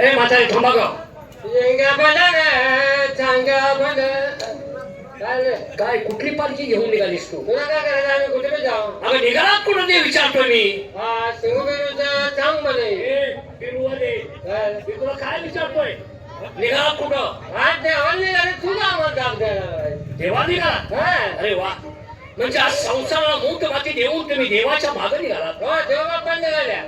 ए म्हातारे थांबा ग येंगा बना रे चांगा बना काय कुठली पालखी घेऊन निघालीस तू कुठे जाऊ अगं निघालात कुठं ते विचारतोय मी हा सिंगुदुर्गचा चांग म्हणे ए, बिरुवाले, काय? मी तुला काय विचारतोय निघालात कुठं आज देवाला निघाले तुला आम्हाला द्यायला. देवा निघाला? अरे वा म्हणजे आज संसाराला मूठ माती देऊन तुम्ही देवाच्या मागे निघालात हो देवबाप्पा निघाल्या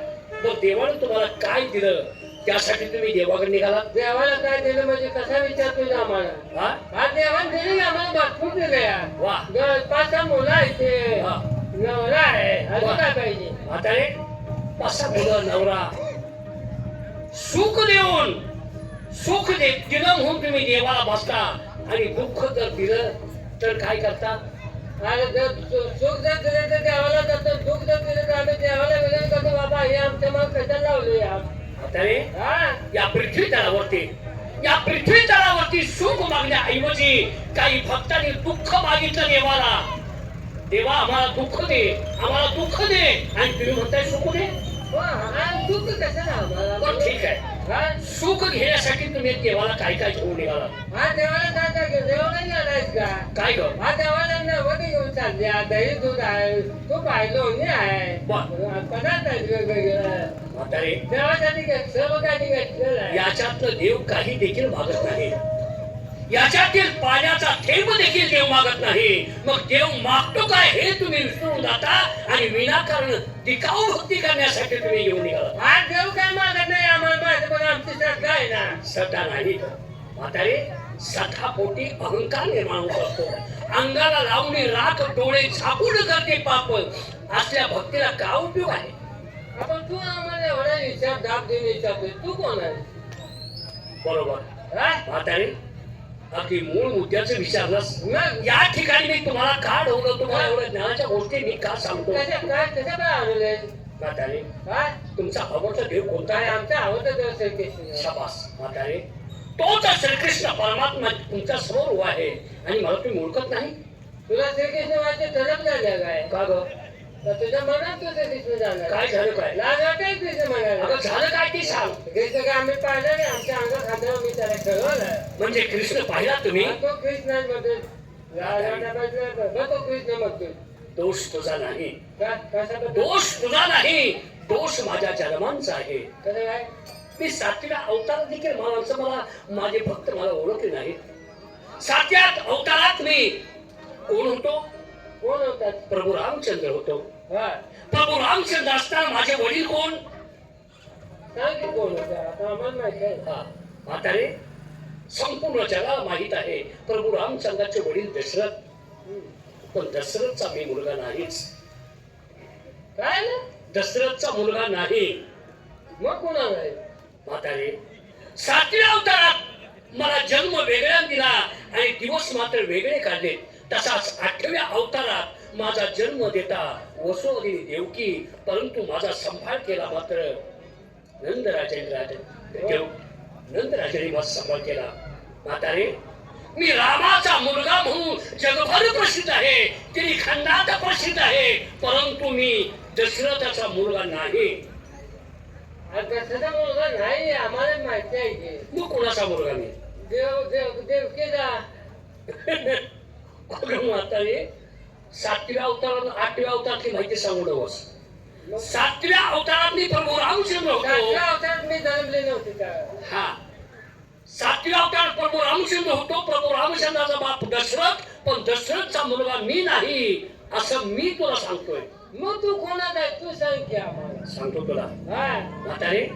मग देवाने तुम्हाला काय दिलं त्यासाठी तुम्ही देवाकडे निघालात देवाला काय दिलं म्हणजे कसा विचार तुझा आम्हाला? हा? हा देवाला दिली आम्हाला भरपूर दिलं. यार वा. ग- पाच सहा मुलं आहेत ते. हा. नवरा आहे. अजून काय पाहिजे. म्हातारे मुलं नवरा. सुख देऊन सुख दे दिलं म्हणून तुम्ही देवाला बसता. आणि दुःख जर दिलं तर काय करता? आणि जर सु- सुख जर दिलं तर देवाला जातो दुःख जर दिलं तर आम्ही देवाला विनंती करतो बाबा हे आमच्या मग कशाला लावले म्हातारे या पृथ्वी तळावरती. या पृथ्वी तळावरती सुख मागण्याऐवजी काही भक्तांनी दुःख मागितलं देवाला. देवा आम्हाला दुःख दे. आम्हाला दुःख दे. आणि तुम्ही म्हणताय सुख दे? दुःख बरं, ठीक आहे? सुख घेण्यासाठी तुम्ही देवाला काय काय घेऊन निघाला? हा देवाला काय काय घेऊन देवाला नाही आणायच का? काय ग? हा देवाला नवरी घेऊन चालली आहे दही दूध आहे तूप आहे लोणी आहे. पदार्थ वेगवेगळे. म्हातारे. याच्यातलं देव काही देखील मागत नाही. याच्यातील पाण्याचा थेंब देखील देव मागत नाही. मग देव मागतो काय हे तुम्ही विसरून जाता आणि विनाकारण टिकाऊ भक्ती करण्यासाठी तुम्ही येऊन निघाला. हा देव काय मागत नाही आम्हाला माहिती पण आमची श्रद्धा आहे ना? सध्या नाही. म्हातारे सठापोटी अहंकार निर्माण असतो अंगाला लावणी राख डोळे झाकून करते पाप. असल्या भक्तीला का उपयोग आहे? आपण तू आम्हाला एवढा हिसाब दाब देऊन विचारतोय तू कोण आहे बरोबर. हा? म्हातारे अगदी मूळ मुद्द्याचं विचारलंस. मग या ठिकाणी मी तुम्हाला का ढवलं तुम्हाला एवढ्या ज्ञानाच्या गोष्टी मी का सांगतो? काय कशा काय आलेले म्हातारे काय तुमचा आवडता देव कोणता काय आहे? आमचा आवडता देव श्रीकृष्ण. शाबास. म्हातारे तोच श्रीकृष्ण परमात्मा तुमच्यासमोर उभा आहे. आणि मला तुम्ही ओळखत नाही? तुला श्रीकृष्ण व्हायचे ठरप झाले काय का ग? तर तुझ्या मनात तू श्रीकृष्ण झाला काय झालं काय लाज कृष्ण म्हणायला अगं झालं काय ते सांग. कृष्ण काय आम्ही पाहिलं नाही आमच्या अंगात खात्यावर मी त्याला ठरवलं. म्हणजे कृष्ण पाहिला तुम्ही? तो कृष्ण वाटायला तो कृष्ण म्हणतोय. दोष तुझा नाही. का? दोष? तुझा नाही. दोष माझ्या जन्मांचा आहे. कसं काय मी सातव्या अवतारात देखील मला असं मला माझे भक्त मला ओळखले नाहीत. सातव्यात अवतारात मी कोण होतो? कोण होतात प्रभू रामचंद्र होतो. प्रभू रामचंद्र असताना माझे वडील कोण? कोण होतं? आता आम्हाला माहिती आहे हा, म्हातारे संपूर्ण जगाला माहीत आहे. प्रभू रामचंद्राचे वडील दशरथ. पण दशरथचा मी मुलगा नाहीच. काय ना? दशरथचा मुलगा नाही. मग कोणाला आहे? म्हातारे सातव्या अवतारात मला जन्म वेगळा दिला आणि दिवस मात्र वेगळे काढले. तसाच आठव्या अवतारात माझा जन्म देता वसुदेवी देवकी परंतु माझा संभाळ केला मात्र नंदराजाने राज देव नंदराजाने माझा संभाळ केला. म्हातारे मी रामाचा मुलगा म्हणून जगभर प्रसिद्ध आहे तिने खंडात प्रसिद्ध आहे परंतु मी दशरथाचा मुलगा नाही. कशाचा मुलगा नाही आम्हाला माहिती आहे मग कोणाचा मुलगा मी? देव देव देवकीचा. अगं म्हातारे सातव्या अवतारात आठव्या अवतारातली माहिती सांगू मग सातव्या अवतारात मी प्रभू. रामचंद्र होतो अवतारात मी जन्मले नव्हते का? हा. सातव्या अवतारात प्रभू रामचंद्र होतो. प्रभू रामचंद्राचा बाप दशरथ पण दशरथचा मुलगा मी नाही असं मी तुला सांगतोय. मग तू कोणाचा आहे? तू सांग की आम्हाला. सांगतो तुला. हा. म्हातारे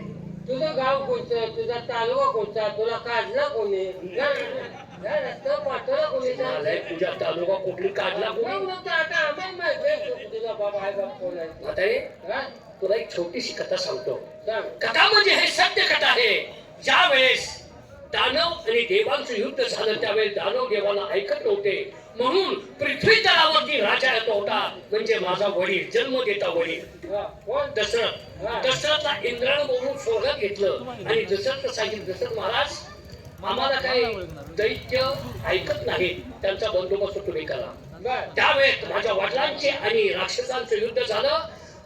तुझं गाव कोणतं? तुझा तालुका कोणता? तुला काढला कोणी? या रस्त्यावर पाठवला तुझ्या तालुका कुठली काढला कोणी? म्हातारे तुला एक छोटीशी कथा सांगतो. कथा म्हणजे हे सत्य कथा आहे. ज्या वेळेस दानव आणि देवांचं युद्ध झालं त्यावेळेस दानव देवाला ऐकत नव्हते. म्हणून पृथ्वी तलावरती राजा येतो होता. म्हणजे माझा वडील जन्म देता वडील. दशरथ दशरथला इंद्रानं बोलून स्वर्गात घेतलं. आणि दशरथ सांगितलं दशरथ महाराज आम्हाला काही दैत्य ऐकत नाही त्यांचा बंदोबस्त तुम्ही करा. त्यावेळेस माझ्या वडिलांचे आणि राक्षसांचं युद्ध झालं.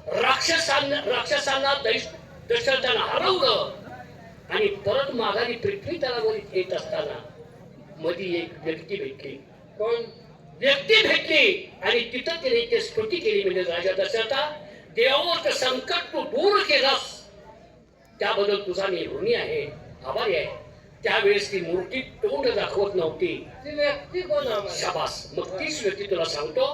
राक्षसांना राक्षसांना दैश- दशरथानं हरवलं. आणि परत माघारी पृथ्वी तलावर येत असताना मधी एक व्यक्ती भेटली. कोण? व्यक्ती भेटली. आणि तिथं तिने ते स्तुती केली म्हणजे राजा दशरथा देवावर संकट तू दूर केलास. त्याबद्दल तुझा मी ऋणी आहे आभारी आहे. त्यावेळेस ती मूर्ती तोंड दाखवत नव्हती. शाबास. मग तीच व्यक्ती तुला सांगतो.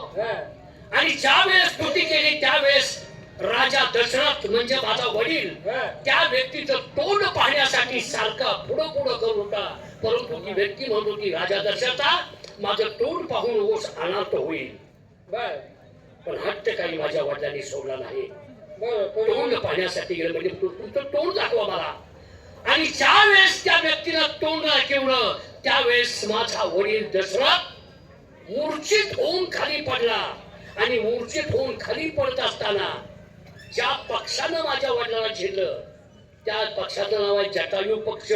आणि ज्या वेळेस स्तुती केली त्यावेळेस राजा दशरथ म्हणजे माझा वडील. त्या व्यक्तीचं तोंड पाहण्यासाठी सारखा पुढं पुढं करत होता. परंतु ती व्यक्ती म्हणत होती राजा दशरथा माझं तोंड पाहून ओस अनार्थ होईल. पण हट्ट काही माझ्या वडिलांनी सोडला नाही. तोंड पाहण्यासाठी गेलं म्हणजे तुमचं तोंड दाखवा मला. आणि ज्या वेळेस त्या व्यक्तीनं तोंड दाखवलं त्यावेळेस माझा वडील दशरथ मूर्छित होऊन खाली पडला. आणि मूर्छित होऊन खाली पडत असताना ज्या पक्षानं माझ्या वडिलांना झेललं त्या पक्षाचं नाव आहे जटायू पक्ष.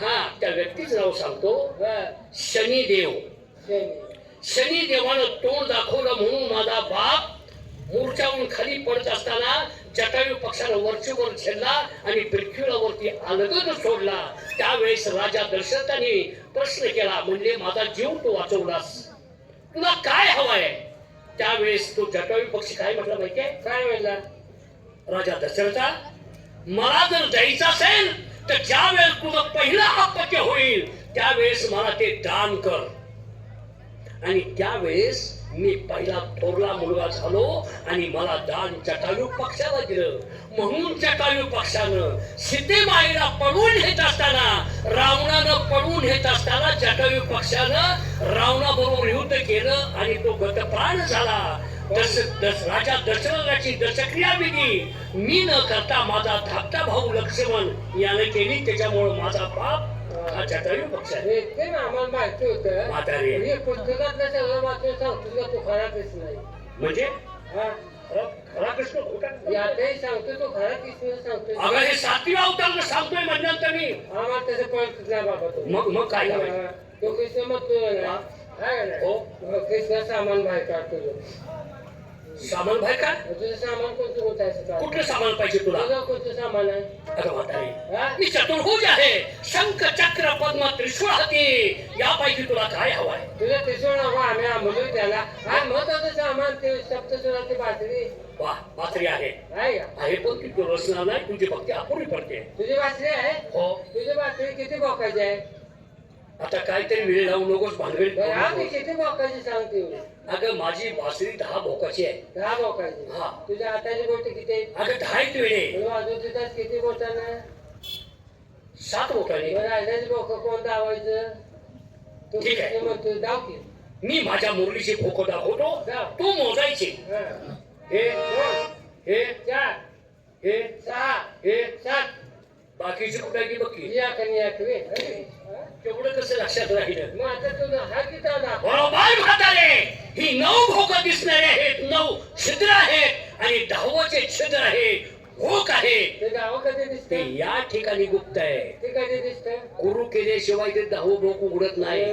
हा त्या व्यक्तीचं नाव सांगतो. शनिदेव. शनी शनी देवानं तोंड दाखवलं म्हणून माझा बाप मूर्छावून खाली पडत असताना जटायू पक्षानं वरचीवर झेलला आणि पृथ्वीला वरती अलगद सोडला. त्यावेळेस राजा दशरथाने प्रश्न केला म्हणजे माझा जीव तू वाचवलास. तुला काय हवाय? त्यावेळेस तो जटायू पक्षी काय म्हटला माहितीये? काय म्हणला? राजा दशरथा मला जर जायचं असेल तर ज्या वेळेस तुझं पहिला अपत्य होईल त्यावेळेस मला ते दान कर. आणि त्यावेळेस मी पहिला थोरला मुलगा झालो आणि मला दान जटायू पक्षाला दिलं. म्हणून जटायू पक्षानं सीतेमाईला पळून घेत असताना रावणानं पळून घेत असताना जटायू पक्षानं रावणाबरोबर युद्ध केलं आणि तो गतप्राण झाला. दश दस राजा दशरथाची दशक्रिया विधी. मी न करता माझा धाकटा भाऊ लक्ष्मण याने केली त्याच्यामुळे माझा बाप जटायू पक्ष आहे. ते ना आम्हाला माहिती होतं. म्हातारी आहे. हे पुस्तकातलं सगळं वाचून सांगतो का तू खराच नाही. म्हणजे? हा. खरा खरा कृष्ण यातही सांगतो तो खरा कृष्ण सांगतो अगं हे सातव्या अवतार सांगतोय म्हणल्यानंतर मी आम्हाला तसं कळत नाही बाबा तो. मग मग काय करायचं? हा, तो कृष्ण ना काय हो. कृष्ण सामान बाहेर काढतो तो. सामान भाई का? तुझं सामान कोणतं कोणतं आहे सकाळ? कुठलं सामान पाहिजे तुला? तुझं कोणतं सामान आहे? अगं म्हातारी हा? मी चतुर्भुज आहे शंख चक्र पद्म त्रिशूळ हाती. यापैकी तुला काय हवाय? तुझं त्रिशूळ हवा आम्ही आंबलो त्याला. काय महत्वाचं सामान ते सप्तसुराची बासरी वा म्हातारी आहे. आहे का? आहे पण ती रचना नाही तुझी भक्ती अपुरी पडते. तुझी बासरी आहे? हो. तुझी बासरी किती बोकायची आहे? आता काहीतरी वेळ लावू नकोस बरं, हा नकोस. किती बोकायची सांगते? अगं माझी बासरी दहा भोकाची आहे दहा बोकायची हा. तुझ्या हाताची बोट किती? अगं दहा आहेत वेळे वाजवत होतास किती बोटानं सात बोटाने राहिल्याची बोक कोण दावायचं तू ठीक आहे. म्हणतो दाव की मी माझ्या मुरलीची भोक दाखवतो. तू मोजायची हा. हे चार हे सहा हे सात बाकीची कुठे की बघी या कनी या कवी. हा? तेवढं कसं लक्षात राहिलं मग आता तुझा हा किती बरोबर ही नऊ भोक दिसणारे आहेत नऊ छिद्र आहेत आणि दहावाचे छिद्र आहे भोक आहे. ते या ठिकाणी गुप्त आहे. गुरु केल्याशिवाय ते दहावं भोक उघडत नाही.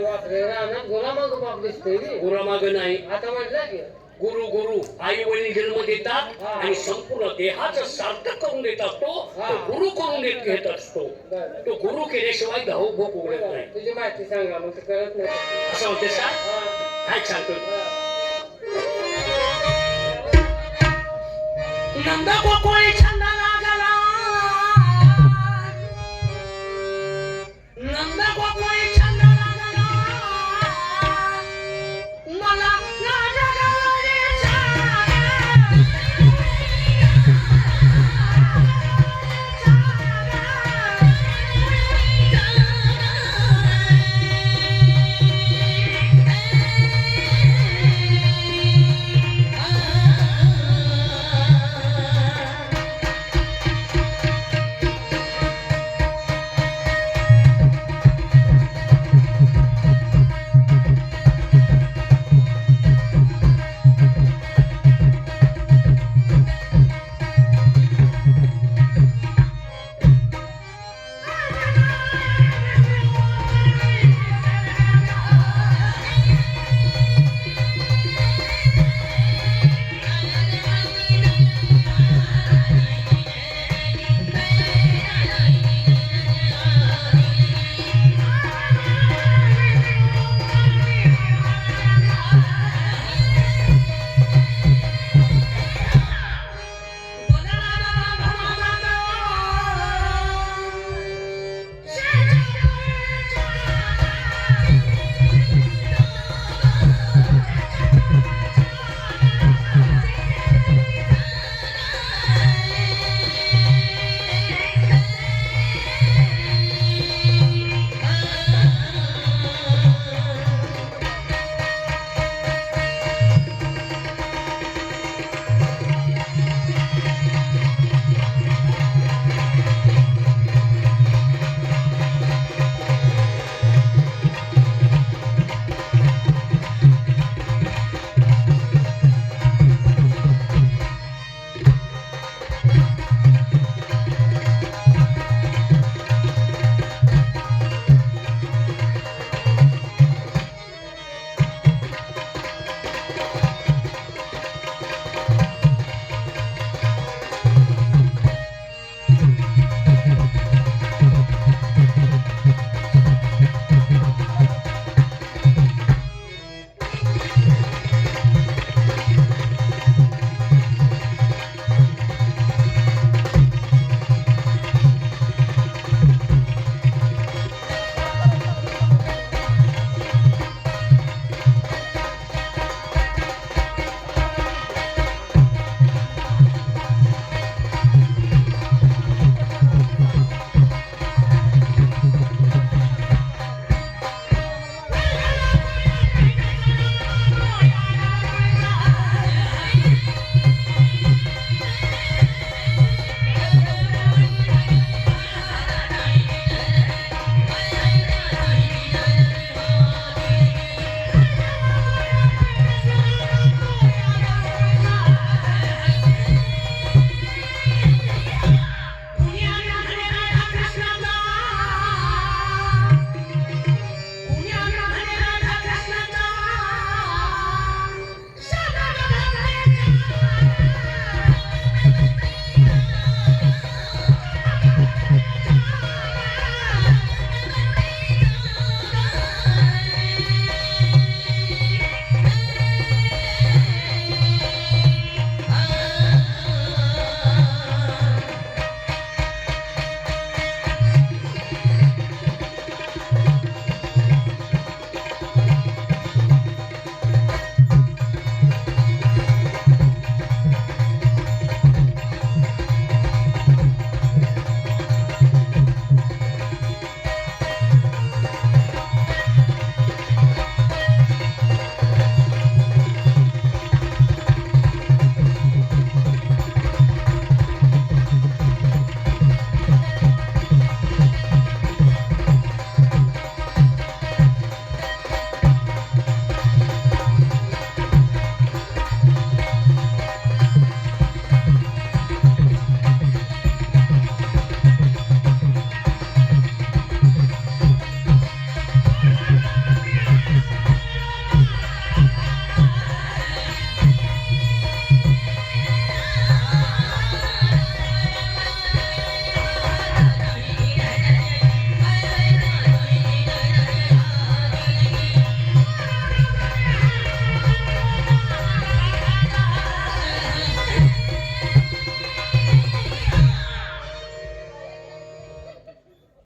गुरामाग नाही. आता म्हटलं की. गुरु गुरु आई वडील जन्म देतात आणि संपूर्ण देहाचं सार्थक करून देत असतो तो गुरु करून देत घेत असतो. तो गुरु केल्याशिवाय दहावं भोक उघडत नाही. तुझी माहिती सांगा मग कळत नाही. असं होते सा हा. काय सांगतो na ndagwa kwaita